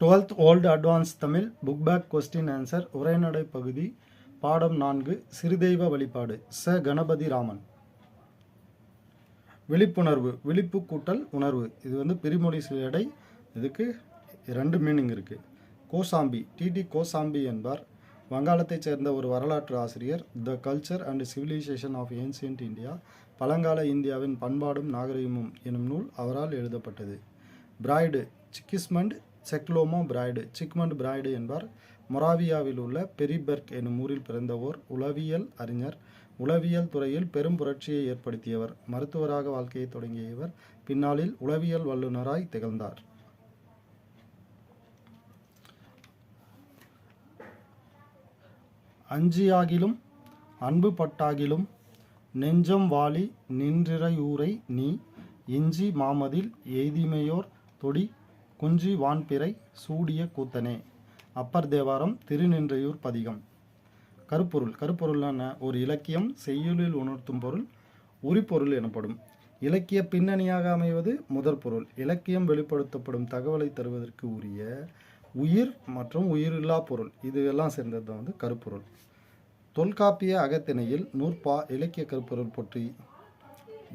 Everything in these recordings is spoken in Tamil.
Twelfth old advance Tamil book back question answer உரைநடை பகுதி பாடம் நான்கு சிறுதெய்வ வழிபாடு ச. கணபதி ராமன். விழிப்புணர்வு விழிப்பு கூட்டல் உணர்வு. இது வந்து பிரிமொழி சிலடை. இதுக்கு ரெண்டு மீனிங் இருக்குது கோசாம்பி டிடி கோசாம்பி என்பார். வங்காளத்தைச் சேர்ந்த ஒரு வரலாற்று ஆசிரியர். The culture and civilization of ancient India பழங்கால இந்தியாவின் பண்பாடும் நாகரிகமும் எனும் நூல் அவரால் எழுதப்பட்டது. Freud Sigismund Schlomo Freud Sigmund Freud என்பார். மொராவியாவில் உள்ள பெரிபெர்க் எனும் ஊரில் பிறந்த ஓர் உளவியல் அறிஞர் உளவியல் துறையில் பெரும் புரட்சியை ஏற்படுத்தியவர் மருத்துவராக வாழ்க்கையை தொடங்கிய இவர் பின்னாளில் உளவியல் வல்லுநராய் திகழ்ந்தார். அஞ்சியாகிலும் அன்பு பட்டாகிலும் நெஞ்சம் வாலி நின்றிறையூரை நீ இஞ்சி மாமதில் எய்திமையோர் தொடி குஞ்சி வான்பிறை சூடிய கூத்தனே. அப்பர் தேவாரம் திருநின்றையூர் பதிகம். கருப்பொருள். கருப்பொருளான ஒரு இலக்கியம் செய்யுளில் உணர்த்தும் பொருள் உரிப்பொருள் எனப்படும். இலக்கிய பின்னணியாக அமைவது முதற் பொருள். இலக்கியம் வெளிப்படுத்தப்படும் தகவலை தருவதற்கு உரிய உயிர் மற்றும் உயிரில்லா பொருள். இது எல்லாம் சேர்ந்தது வந்து கருப்பொருள். தொல்காப்பிய அகத்திணையில் நூற்பா இலக்கிய கருப்பொருள் பற்றி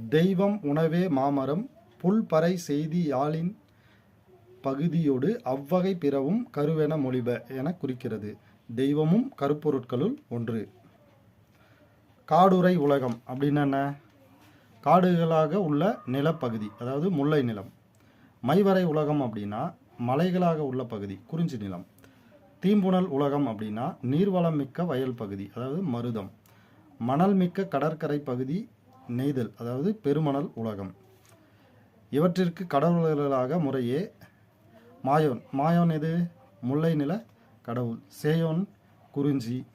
தெய்வம் உணவே மாமரம் புல்பறை செய்தி யாழின் பகுதியோடு அவ்வகை பிறவும் கருவென மொழிப என குறிக்கிறது. தெய்வமும் கருப்பொருட்களுள் ஒன்று. காடுறை உலகம் அப்படின்னு என்ன? காடுகளாக உள்ள நிலப்பகுதி அதாவது முல்லை நிலம். மைவரை உலகம் அப்படின்னா மலைகளாக உள்ள பகுதி குறிஞ்சி நிலம். தீம்புணல் உலகம் அப்படின்னா நீர்வளம் மிக்க வயல் பகுதி அதாவது மருதம். மணல் மிக்க கடற்கரை பகுதி நெய்தல் அதாவது பெருமணல் உலகம். இவற்றிற்கு கடவுள்களாக முறையே மாயோன் மாயோன் எது? முல்லை நில கடவுள். சேயோன் குறிஞ்சி.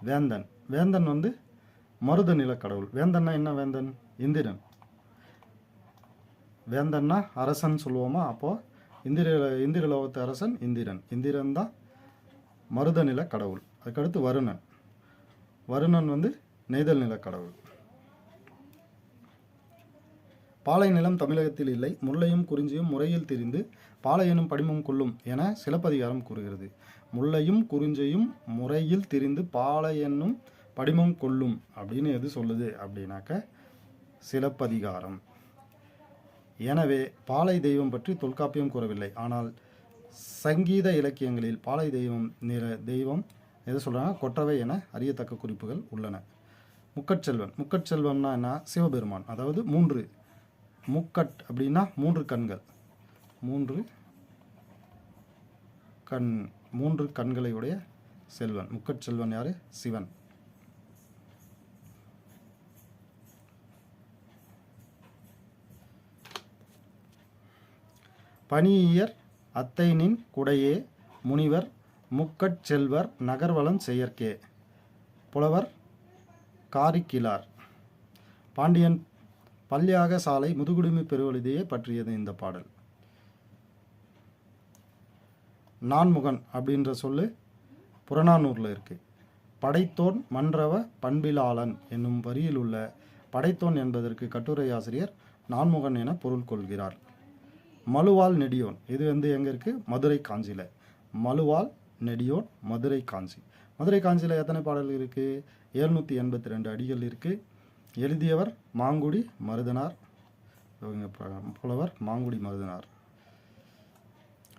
வேந்தன். வேந்தன் வந்து மருத நில கடவுள். வேந்தன்னா என்ன வேந்தன்? இந்திரன். வேந்தன்னா அரசன் சொல்லுவோமா? அப்போ இந்திர இந்திர லோகத்து அரசன் இந்திரன். இந்திரன் தான் மருத நில கடவுள். அதுக்கடுத்து வருணன். வருணன் வந்து நெய்தல் நில கடவுள். பாலை நிலம் தமிழகத்தில் இல்லை. முல்லையும் குறிஞ்சியும் முறையில் திரிந்து பாலை எனும் படிமம் கொள்ளும் என சிலப்பதிகாரம் கூறுகிறது. முல்லையும் குறிஞ்சியும் முறையில் திரிந்து பாலை என்னும் படிமம் கொள்ளும் அப்படின்னு எது சொல்லுது அப்படின்னாக்க சிலப்பதிகாரம். எனவே பாலை தெய்வம் பற்றி தொல்காப்பியம் கூறவில்லை. ஆனால் சங்கீத இலக்கியங்களில் பாலை தெய்வம் நிற தெய்வம் எது சொல்கிறாங்க கொற்றவை என அறியத்தக்க குறிப்புகள் உள்ளன. முக்கட்செல்வன் முக்கட்செல்வம்னா என்ன? சிவபெருமான். அதாவது மூன்று முக்கட் அப்படின்னா மூன்று கண்கள். மூன்று கண் மூன்று கண்களை உடைய செல்வன் முக்கட்செல்வன் யாரு? சிவன். பனியர் அத்தைனின் குடையே முனிவர் முக்கட் செல்வர் நகர்வலம் செயற்கே. புலவர் காரிக்கிலார். பாண்டியன் பல்யாக சாலை முதுகுடுமி பெருவழுதியை பற்றியது இந்த பாடல். நான்முகன் அப்படின்ற சொல்லு புறநானூரில் இருக்கு. படைத்தோன் மன்றவ பண்பிலாளன் என்னும் வரியில் உள்ள படைத்தோன் என்பதற்கு கட்டுரை ஆசிரியர் நான்முகன் என பொருள் கொள்கிறார். மலுவால் நெடியோன். இது வந்து எங்கே இருக்குது மதுரை காஞ்சியில் மலுவால் நெடியோன் மதுரை காஞ்சி. மதுரை காஞ்சியில் எத்தனை பாடல்கள் இருக்குது எழுநூற்றி எண்பத்தி ரெண்டு அடிகள் இருக்குது எழுதியவர் மாங்குடி மருதனார். இவங்க புலவர் மாங்குடி மருதனார்.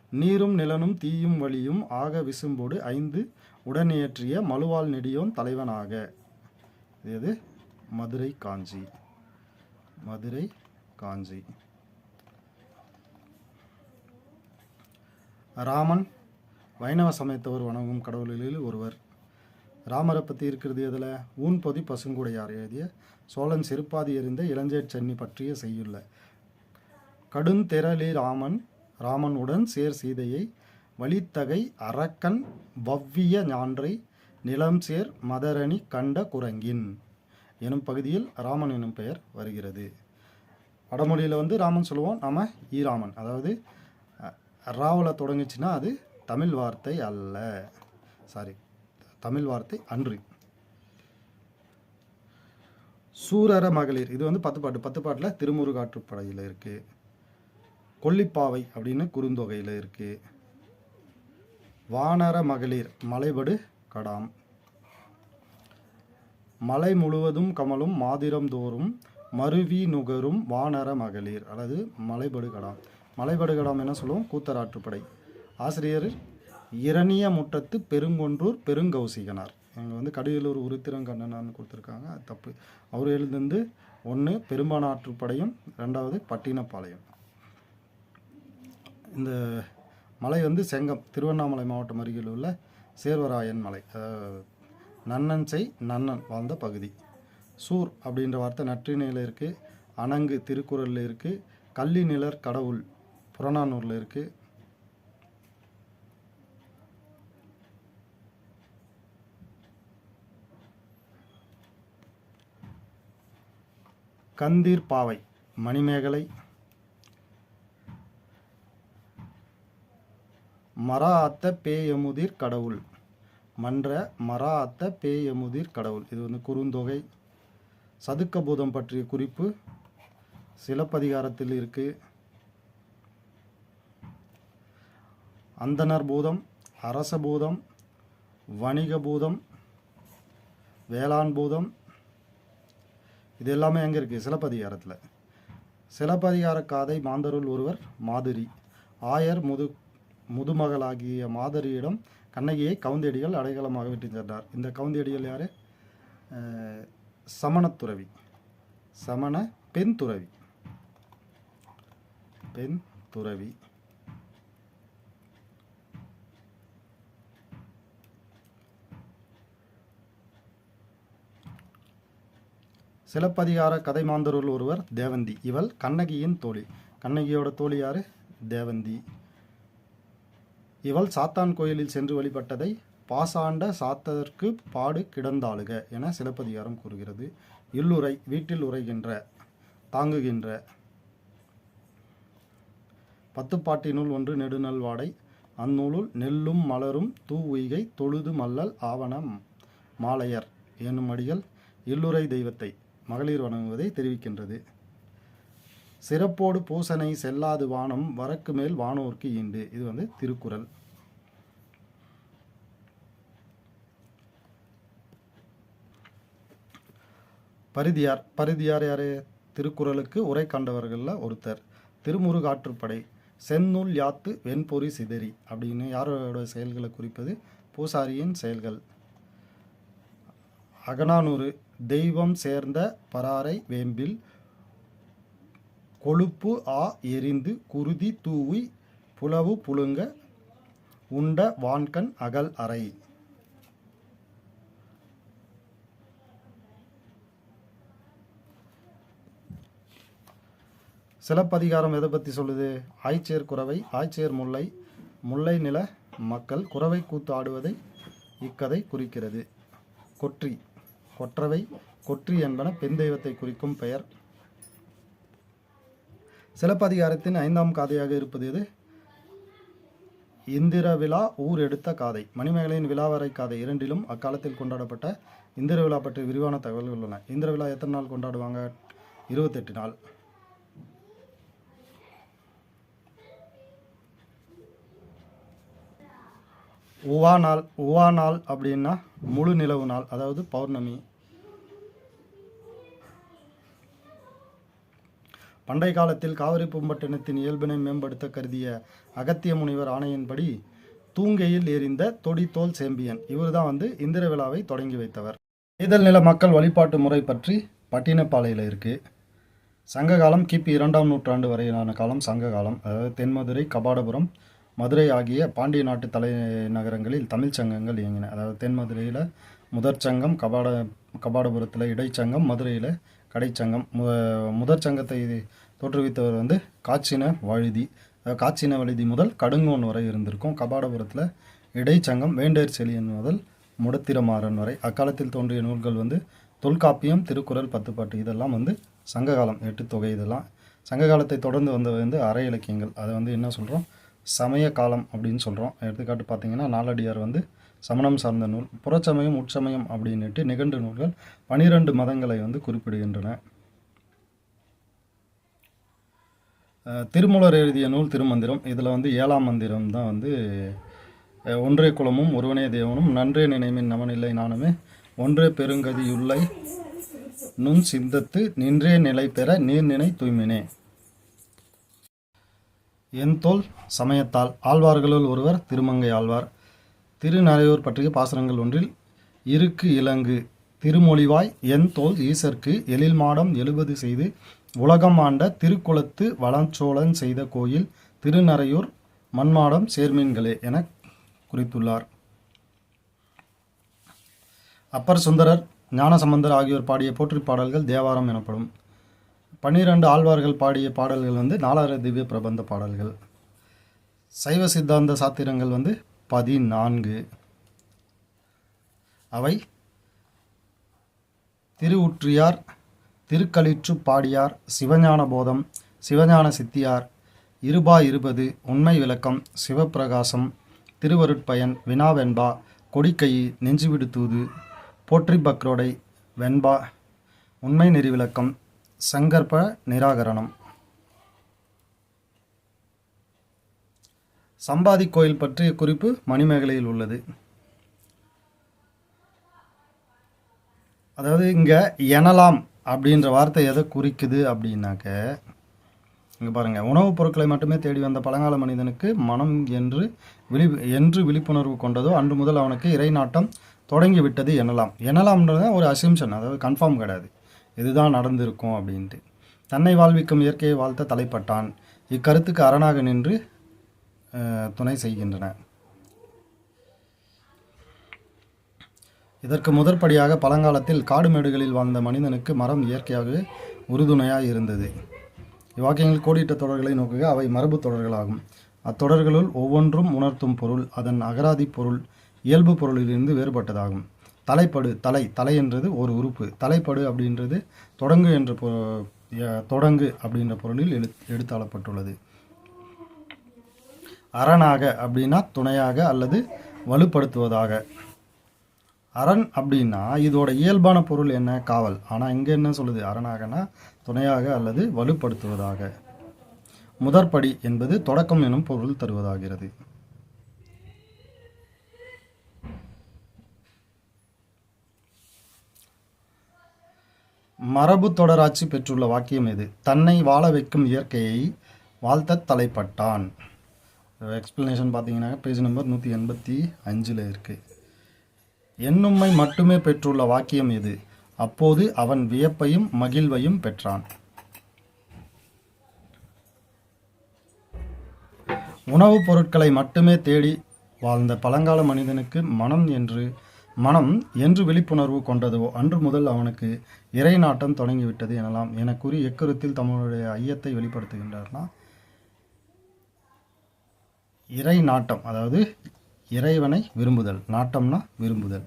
நீரும் நிலனும் தீயும் வழியும் ஆக விசும்போடு ஐந்து உடனேற்றிய மலுவால் நெடியோன் தலைவனாக. இது மதுரை காஞ்சி. மதுரை காஞ்சி. ராமன் வைணவ சமயத்தவர் வணங்கும் கடவுள்களில் ஒருவர். ராமரை பற்றி இருக்கிறது எதில்? ஊன்பொதி பசுங்குடையார் எழுதிய சோழன் சிறுப்பாதி எறிந்த இளஞ்சேட் சென்னி பற்றிய செய்யுள்ள. கடுந்திரளி ராமன் ராமன் உடன் சேர் சீதையை வழித்தகை அரக்கன் வவ்விய ஞான்றை நிலம் சேர் மதரணி கண்ட குரங்கின் எனும் பகுதியில் ராமன் எனும் பெயர் வருகிறது. வடமொழியில் வந்து ராமன் சொல்லுவோம் நாம ஈராமன் அதாவது அஹ், ராவில் தொடங்குச்சுன்னா அது தமிழ் வார்த்தை அல்ல. சாரி தமிழ் வார்த்தை அன்று. சூரர மகளிர். இது வந்து பத்து பாட்டு. பத்து பாட்டில் திருமுருகாற்றுப்படையில் இருக்குது கொல்லிப்பாவை அப்படின்னு குறுந்தொகையில் இருக்குது வானர மகளிர் மலைபடு கடாம். மலை முழுவதும் கமலும் மாதிரம் தோறும் மருவி நுகரும் வானர மகளிர். அல்லது மலைபடு கடாம். மலைபடு கடாம் என்ன சொல்லுவோம்? கூத்தராற்றுப்படை ஆசிரியர் இரணிய முட்டத்து பெருங்கொன்றூர் பெருங்கௌசிகனார். அங்கே வந்து கடியலூர் உருத்திரங்கண்ணனான்னு கொடுத்துருக்காங்க. அது தப்பு. அவர் எழுதுந்து ஒன்று பெரும்பானாற்றுப்படையும் ரெண்டாவது பட்டினப்பாளையம். இந்த மலை வந்து செங்கம் திருவண்ணாமலை மாவட்டம் அருகில் உள்ள சேர்வராயன் மலை. நன்னன் செய் நன்னன் வாழ்ந்த பகுதி. சூர் அப்படின்ற வார்த்தை நற்றிணையில் இருக்குது அணங்கு திருக்குறளில் இருக்குது கள்ளி நிலர் கடவுள் புறநானூரில் இருக்குது கந்தீர் பாவை மணிமேகலை மராத்த பேயமுதிர் கடவுள் மன்ற மராத்த பேயமுதிர் கடவுள். இது வந்து குறுந்தொகை. சதுக்க பூதம் பற்றிய குறிப்பு சிலப்பதிகாரத்தில் இருக்கு. அந்தனர் பூதம் அரச பூதம் வணிக பூதம் வேளாண் பூதம் இது எல்லாமே எங்கே இருக்குது சிலப்பதிகாரத்தில். சிலப்பதிகார காதை மாந்தருள் ஒருவர் மாதிரி. ஆயர் முது முதுமகளாகிய மாதரியிடம் கண்ணகியை கவுந்தேடிகள் அடையாளமாக விட்டு சென்றார். இந்த கவுந்தேடிகள் யார்? சமணத்துறவி. சமண பெண் துறவி. பெண் துறவி. சிலப்பதிகார கதை மாந்தருள் ஒருவர் தேவந்தி. இவள் கண்ணகியின் தோழி. கண்ணகியோட தோழி யாரு? தேவந்தி. இவள் சாத்தான் கோயிலில் சென்று வழிபட்டதை பாசாண்ட சாத்ததற்கு பாடு கிடந்தாளுக என சிலப்பதிகாரம் கூறுகிறது. இல்லுரை வீட்டில் உரைகின்ற தாங்குகின்ற. பத்துப்பாட்டினுள் ஒன்று நெடுநல்வாடை அந்நூலுள் நெல்லும் மலரும் தூ உய்கை தொழுது மல்லல் ஆவணம் மாலையர். என்னும் அடிகள் இல்லுரை தெய்வத்தை. மகளிர் வணங்குவதை தெரிவிக்கின்றது. சிறப்போடு பூசனை செல்லாது வானம் வரக்கு மேல் வானோர்க்கு ஈண்டு. இது வந்து திருக்குறள். பரிதியார் பரிதியார் யாரு? திருக்குறளுக்கு உரை கண்டவர்களில் ஒருத்தர். திருமுருகாற்றுப்படை செந்நூல் யாத்து வெண்பொறி சிதறி அப்படின்னு யாரோட செயல்களை குறிப்பது? பூசாரியின் செயல்கள். அகனானூறு தெய்வம் சேர்ந்த பராரை வேம்பில் கொழுப்பு ஆ எரிந்து குருதி தூவி புலவு புழுங்க உண்ட வான்கண் அகல் அறை. சிலப்பதிகாரம் எதை பற்றி சொல்லுது? ஆய்ச்சேர் குறவை ஆய்ச்சேர் முல்லை முல்லை நில மக்கள் குறவை கூத்து ஆடுவதை இக்கதை குறிக்கிறது. கொற்றி. கொற்றவை கொற்றி என்பன பெண் தெய்வத்தை குறிக்கும் பெயர். சிலப்பதிகாரத்தின் ஐந்தாம் காதையாக இருப்பது எது? இந்திர விழா ஊர் எடுத்த காதை. மணிமேகலையின் விழாவரை காதை இரண்டிலும் அக்காலத்தில் கொண்டாடப்பட்ட இந்திர விழா பற்றி விரிவான தகவல்கள் உள்ளன. இந்திர விழா எத்தனை நாள் கொண்டாடுவாங்க? இருபத்தெட்டு நாள். உவா நாள் உவா நாள் அப்படின்னா முழு நிலவு நாள் அதாவது பௌர்ணமி. பண்டை காலத்தில் காவிரி பூம்பட்டினத்தின் இயல்பினை மேம்படுத்த கருதிய அகத்திய முனிவர் ஆணையின்படி தூங்கையில் எரிந்த தொடித்தோல் சேம்பியன். இவர்தான் வந்து இந்திர விழாவை தொடங்கி வைத்தவர். இதழ் நில மக்கள் வழிபாட்டு முறை பற்றி பட்டினப்பாளையில் இருக்கு. சங்ககாலம் கிபி இரண்டாம் நூற்றாண்டு வரையிலான காலம் சங்க காலம் அதாவது தென்மதுரை கபாடபுரம் மதுரை ஆகிய பாண்டிய நாட்டு தலைநகரங்களில் தமிழ்ச் சங்கங்கள் இயங்கின. அதாவது தென்மதுரையில் முதற் சங்கம் கபாட கபாடபுரத்தில் இடைச்சங்கம் மதுரையில் கடைச்சங்கம். மு முதற் சங்கத்தை தோற்றுவித்தவர் வந்து காச்சின வழுதி. காச்சின வழுதி முதல் கடுங்கோன் வரை இருந்திருக்கும். கபாடபுரத்தில் இடைச்சங்கம் வேண்டேர் செலியன் முதல் முடத்திரமாறன் வரை. அக்காலத்தில் தோன்றிய நூல்கள் வந்து தொல்காப்பியம் திருக்குறள் பத்துப்பாட்டு இதெல்லாம் வந்து சங்ககாலம் எட்டு தொகை இதெல்லாம். சங்க காலத்தை தொடர்ந்து வந்தது வந்து அரை இலக்கியங்கள். அதை வந்து என்ன சொல்கிறோம் சமய காலம் அப்படின்னு சொல்கிறோம் எடுத்துக்காட்டு பார்த்தீங்கன்னா நாலடியார் வந்து சமணம் சார்ந்த நூல் புறச்சமயம் உட்சமயம் அப்படின்னுட்டு நிகண்டு நூல்கள் பனிரெண்டு மதங்களை வந்து குறிப்பிடுகின்றன. திருமூலர் எழுதிய நூல் திருமந்திரம். இதில் வந்து ஏழாம் மந்திரம் தான் வந்து ஒன்றே குலமும் ஒருவனே தேவனும் நன்றே நினைமின் நமனில்லை நானுமே ஒன்றே பெருங்கதியுள்ளை நுண் சிந்தத்து நின்றே நிலை பெற நீர் நினை தூய்மினே. என் தோல் சமயத்தால் ஆழ்வார்களுள் ஒருவர் திருமங்கை ஆழ்வார். திருநறையூர் பற்றிய பாசுரங்கள் ஒன்றில் இருக்கு இலங்கு திருமொழிவாய் என் தோல் ஈசர்க்கு எழில் மாடம் எழுபது செய்து உலகம் ஆண்ட திருக்குளத்து வளஞ்சோழன் செய்த கோயில் திருநறையூர் மண்மாடம் சேர்மீன்களே என குறித்துள்ளார். அப்பர் சுந்தரர் ஞானசம்பந்தர் ஆகியோர் பாடிய போற்றி பாடல்கள் தேவாரம் எனப்படும். பன்னிரண்டு ஆழ்வார்கள் பாடிய பாடல்கள் வந்து நாலாயிர திவ்ய பிரபந்த பாடல்கள். சைவ சித்தாந்த சாத்திரங்கள் வந்து பதினான்கு. அவை திருவுற்றியார் திருக்களிற்று பாடியார் சிவஞான போதம் சிவஞான சித்தியார் இருபா இருபது உண்மை விளக்கம் சிவப்பிரகாசம் திருவருட்பயன் வினாவெண்பா கொடிக்கையி நெஞ்சுவிடு தூது போற்றி பக்ரோடை வெண்பா உண்மை நெறிவிளக்கம் சங்கற்ப நிராகரணம். சம்பாதி கோயில் பற்றிய குறிப்பு மணிமேகலையில் உள்ளது. அதாவது இங்கே எனலாம் அப்படின்ற வார்த்தை எதை குறிக்குது அப்படின்னாக்க இங்கே பாருங்கள் உணவுப் பொருட்களை மட்டுமே தேடி வந்த பழங்கால மனிதனுக்கு மனம் என்று விழி என்று விழிப்புணர்வு கொண்டதோ அன்று முதல் அவனுக்கு இறை நாட்டம் தொடங்கி விட்டது எனலாம். எனலாம்ன்றது ஒரு அசிம்ஷன் அதாவது கன்ஃபார்ம் கிடையாது. இதுதான் நடந்திருக்கும் அப்படின்ட்டு. தன்னை வாழ்விக்கும் இயற்கையை வாழ்த்த தலைப்பட்டான். இக்கருத்துக்கு அரணாக நின்று துணை செய்கின்றன. இதற்கு முதற்படியாக பழங்காலத்தில் காடுமேடுகளில் வாழ்ந்த மனிதனுக்கு மரம் இயற்கையாகவே உறுதுணையாக இருந்தது. இவ்வாக்கியங்கள் கோடிட்ட தொடர்களை நோக்குக அவை மரபு தொடர்களாகும். அத்தொடர்களுள் ஒவ்வொன்றும் உணர்த்தும் பொருள் அதன் அகராதி பொருள் இயல்பு பொருளிலிருந்து வேறுபட்டதாகும். தலைப்படு தலை தலை என்றது ஒரு உறுப்பு. தலைப்படு அப்படின்றது தொடங்கு என்ற பொ- தொடங்கு அப்படின்ற பொருளில் எழு எடுத்தாளப்பட்டுள்ளது. அரணாக அப்படின்னா துணையாக அல்லது வலுப்படுத்துவதாக. அரண் அப்படின்னா இதோட இயல்பான பொருள் என்ன? காவல். ஆனால் இங்கே என்ன சொல்லுது? அரணாகனா துணையாக அல்லது வலுப்படுத்துவதாக. முதற்படி என்பது தொடக்கம் எனும் பொருள் தருவதாகிறது. மரபு தொடராட்சி பெற்றுள்ள வாக்கியம் எது? தன்னை வாழ வைக்கும் இயற்கையை வாழ்த்த தலைப்பட்டான். எக்ஸ்பிளனேஷன் பார்த்தீங்கன்னா பேஜ் நம்பர் நூற்றி எண்பத்தி அஞ்சில் இருக்குது என்னும்மை மட்டுமே பெற்றுள்ள வாக்கியம் எது? அப்போது அவன் வியப்பையும் மகிழ்வையும் பெற்றான். உணவுப் பொருட்களை மட்டுமே தேடி வாழ்ந்த பழங்கால மனிதனுக்கு மனம் என்று மனம் என்று விழிப்புணர்வு கொண்டதோ அன்று முதல் அவனுக்கு இறை நாட்டம் தொடங்கிவிட்டது எனலாம். என கூறி எக்கருத்தில் தம்முடைய ஐயத்தை வெளிப்படுத்துகின்றார்னா இறை நாட்டம் அதாவது இறைவனை விரும்புதல். நாட்டம்னா விரும்புதல்.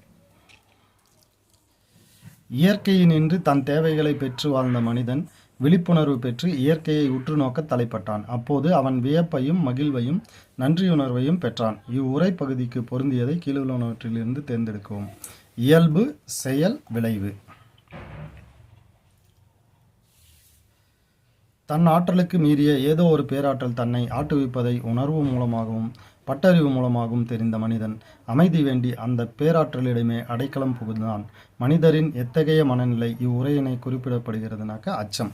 இயற்கையினின்று தன் தேவைகளை பெற்று வாழ்ந்த மனிதன் விழிப்புணர்வு பெற்று இயற்கையை உற்று நோக்க தலைப்பட்டான். அப்போது அவன் வியப்பையும் மகிழ்வையும் நன்றியுணர்வையும் பெற்றான். இவ்வுரை பகுதிக்கு பொருந்தியதை கீழுள்ளவற்றிலிருந்து தேர்ந்தெடுக்கவும். இயல்பு செயல் விளைவு. தன் ஆற்றலுக்கு மீறிய ஏதோ ஒரு பேராற்றல் தன்னை ஆட்டுவிப்பதை உணர்வு மூலமாகவும் பட்டறிவு மூலமாகவும் தெரிந்த மனிதன் அமைதி வேண்டி அந்த பேராற்றலிடமே அடைக்கலம் புகுந்தான். மனிதரின் எத்தகைய மனநிலை இவ்வுரையினை குறிப்பிடப்படுகிறதுனாக்க அச்சம்.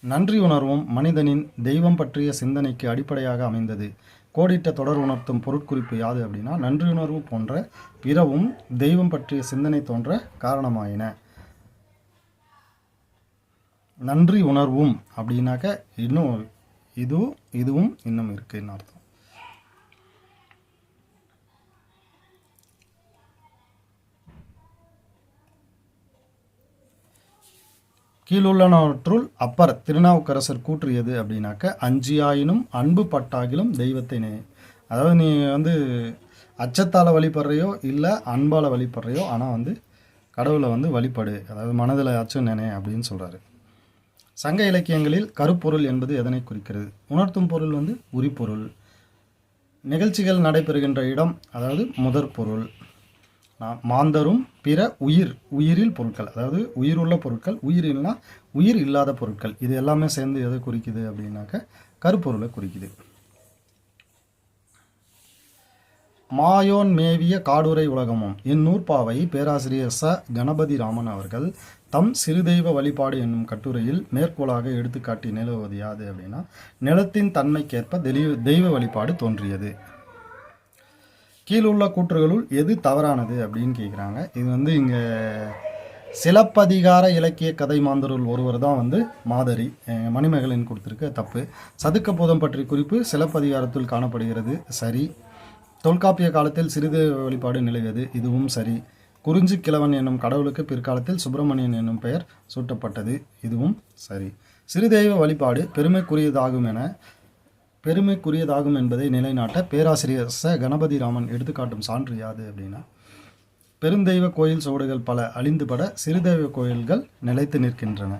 நன்றி உணர்வும் மனிதனின் தெய்வம் பற்றிய சிந்தனைக்கு அடிப்படையாக அமைந்தது. கோடிட்ட தொடர் உணர்த்தும் பொருட்குறிப்பு யாது அப்படின்னா நன்றியுணர்வு போன்ற பிறவும் தெய்வம் பற்றிய சிந்தனை தோன்ற காரணமாயின. நன்றி உணர்வும் அப்படின்னாக்க இன்னும் இதுவும் இதுவும் இன்னும் இருக்குன்னு அர்த்தம்? கீழுள்ளனவற்றுள் அப்பர் திருநாவுக்கரசர் கூற்றியது அப்படின்னாக்க அஞ்சியாயினும் அன்பு பட்டாகிலும் தெய்வத்தை நே அதாவது நீ வந்து அச்சத்தால் வழிபடுறையோ இல்லை அன்பால் வழிபடுறையோ ஆனால் வந்து கடவுளை வந்து வழிபடு அதாவது மனதில் அச்சம் நினை அப்படின்னு சொல்கிறாரு சங்க இலக்கியங்களில் கருப்பொருள் என்பது எதனை குறிக்கிறது? உணர்த்தும் பொருள் வந்து உரிப்பொருள். நிகழ்ச்சிகள் நடைபெறுகின்ற இடம் அதாவது முதற் பொருள் மாந்தரும் பிற உயிர் உயிரில் பொருட்கள் அதாவது உயிருள்ள பொருட்கள் உயிரில்னா உயிர் இல்லாத பொருட்கள். இது எல்லாமே சேர்ந்து எதை குறிக்குது அப்படின்னாக்க கருப்பொருளை குறிக்குது. மாயோன் மேவிய காடுரை உலகமும். இந்நூற்பாவை பேராசிரியர் ச. கணபதி ராமன் அவர்கள் தம் சிறுதெய்வ வழிபாடு என்னும் கட்டுரையில் மேற்கோளாக எடுத்துக்காட்டி நிலவுவது யாது அப்படின்னா நிலத்தின் தன்மைக்கேற்ப தெளிவ தெய்வ வழிபாடு தோன்றியது. கீழுள்ள கூற்றுகளுள் எது தவறானது அப்படின்னு கேட்குறாங்க இது வந்து இங்கே சிலப்பதிகார இலக்கிய கதை மாந்தருள் ஒருவர் தான் வந்து மாதரி. அஹ் கொடுத்துருக்க தப்பு. சதுக்க போதம் பற்றி குறிப்பு சிலப்பதிகாரத்தில் காணப்படுகிறது. சரி. தொல்காப்பிய காலத்தில் சிறுதெய்வ வழிபாடு நிலவியது. இதுவும் சரி. குறிஞ்சி கிழவன் என்னும் கடவுளுக்கு பிற்காலத்தில் சுப்பிரமணியன் என்னும் பெயர் சூட்டப்பட்டது. இதுவும் சரி. சிறுதெய்வ வழிபாடு பெருமைக்குரியதாகும் என பெருமைக்குரியதாகும் என்பதை நிலைநாட்ட பேராசிரியர் ச. கணபதி ராமன் எடுத்துக்காட்டும் சான்று யாது அப்படின்னா பெருந்தெய்வ கோயில் சுவடுகள் பல அழிந்துபட சிறுதெய்வ கோயில்கள் நிலைத்து நிற்கின்றன.